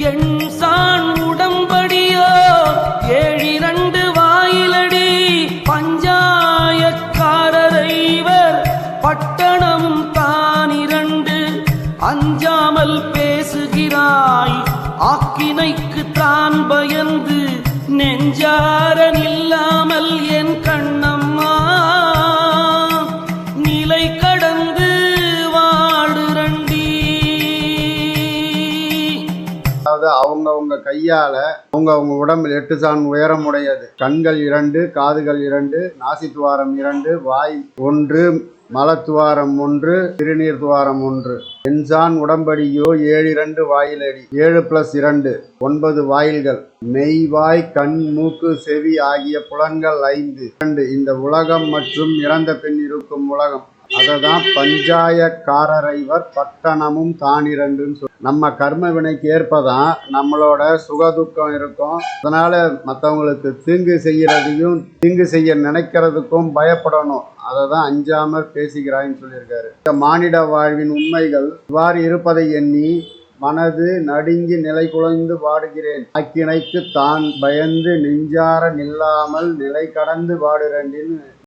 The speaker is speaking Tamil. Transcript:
என் சான் ஏழிரண்டு வாயிலடி பஞ்சாயக்காரரைவர் பட்டணம் தானிரண்டு அஞ்சாமல் பேசுகிறாய். ஆக்கினைக்கு தான் பயந்து நெஞ்சாரன் இல்லாமல் என் கண் அதாவது அவங்கவங்க கையால அவங்கவங்க உடம்பில் எட்டு சான் உயரமுடையது. கண்கள் இரண்டு காதுகள் இரண்டு நாசித்துவாரம் இரண்டு வாய் ஒன்று மலத்துவாரம் ஒன்று சிறுநீர் துவாரம் ஒன்று. என்சான் உடம்படியோ ஏழு இரண்டு வாயிலடி. ஏழு பிளஸ் இரண்டு ஒன்பது வாயில்கள். மெய்வாய் கண் மூக்கு செவி ஆகிய புலன்கள் ஐந்து. இரண்டு இந்த உலகம் மற்றும் இறந்த பின் இருக்கும் உலகம். அததான் பஞ்சாயக்காரரைவர் பட்டணமும் தானிரண்டுன்னு சொல். நம்ம கர்ம வினைக்கு ஏற்பதான் நம்மளோட சுகதுக்கம் இருக்கும். அதனால மற்றவங்களுக்கு தீங்கு செய்யறதையும் தீங்கு செய்ய நினைக்கிறதுக்கும் பயப்படணும். அதை தான் அஞ்சாமற் பேசுகிறாய்ன்னு சொல்லியிருக்காரு. இந்த மானிட வாழ்வின் உண்மைகள் இவ்வாறு இருப்பதை எண்ணி மனது நடுங்கி நிலை குலைந்து பாடுகிறேன் அக்கிணைக்கு தான் பயந்து நெஞ்சார நில்லாமல் நிலை கடந்து பாடுறேன்னு